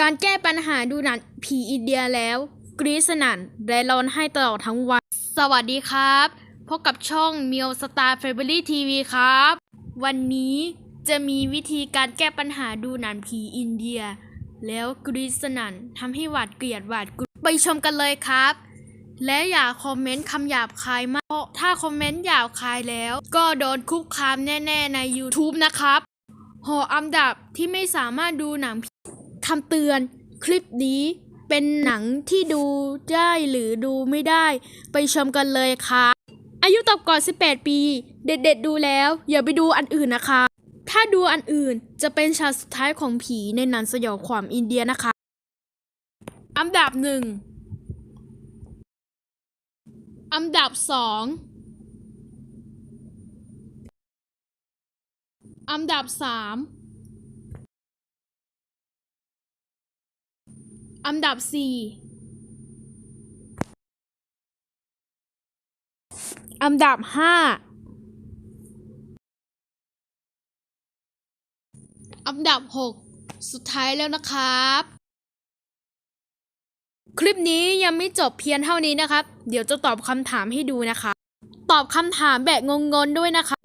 การแก้ปัญหาดูหนังผีอินเดียแล้ว กรีสนันและร้อนให้ตลอดทั้งวัน สวัสดีครับ พบกับช่องมิวสตาร์เฟเบอรี่ทีวีครับ วันนี้จะมีวิธีการแก้ปัญหาดูหนังผีอินเดีย แล้วกรีสนันทำให้หวาดเกลียดหวาดกลัวไปชมกันเลยครับ และอย่าคอมเมนต์คำหยาบคายมากเพราะถ้าคอมเมนต์หยาบคายแล้ว ก็โดนคุกคามแน่ ๆ ใน YouTube นะครับหออันดับที่ไม่สามารถดูหนังผี คำเตือน คลิปนี้เป็นหนังที่ดูได้หรือดูไม่ได้ ไปชมกันเลยค่ะ อายุต่ำกว่า 18 ปี เด็ดๆดูแล้ว อย่าไปดูอันอื่นนะคะ ถ้าดูอันอื่นจะเป็นฉากสุดท้ายของผีในหนังสยองขวัญอินเดียนะคะ อันดับหนึ่งอันดับสองอันดับสาม อันดับสี่อันดับห้าอันดับหกสุดท้ายแล้วนะครับ คลิปนี้ยังไม่จบเพียงเท่านี้นะครับ เดี๋ยวจะตอบคำถามให้ดูนะคะตอบคำถามแบบงงๆด้วยนะคะ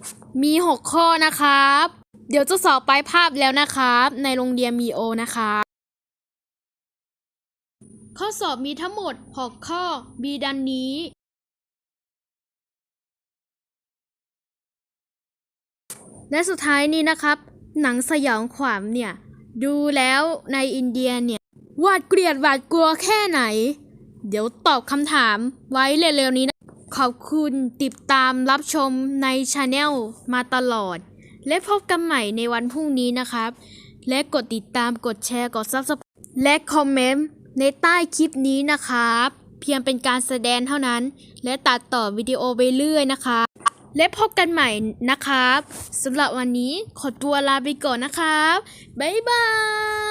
มี 6 ข้อนะครับ เดี๋ยวจะสอบไปลายภาพแล้วนะครับ ในโรงเรียนมีโอนะคะ ข้อสอบมีทั้งหมด 6 ข้อ มีดังนี้ และสุดท้ายนี้นะครับ หนังสยองขวัญเนี่ย ดูแล้วในอินเดียเนี่ย หวาดเกลียดหวาดกลัวแค่ไหน เดี๋ยวตอบคำถามไว้เร็วๆนี้นะ ขอบคุณติดตามรับชมในช anel มาตลอด และพบกันใหม่ในวันพรุ่งนี้นะครับ และกดติดตามกดแชร์กด subscribe และคอมเมนต์ ในใต้คลิปนี้นะครับ เพียงเป็นการแสดงเท่านั้น และตัดต่อวิดีโอไปเรื่อยนะคะ และพบกันใหม่นะครับสำหรับวันนี้ขอตัวลาไปก่อนนะครับ บ๊ายบาย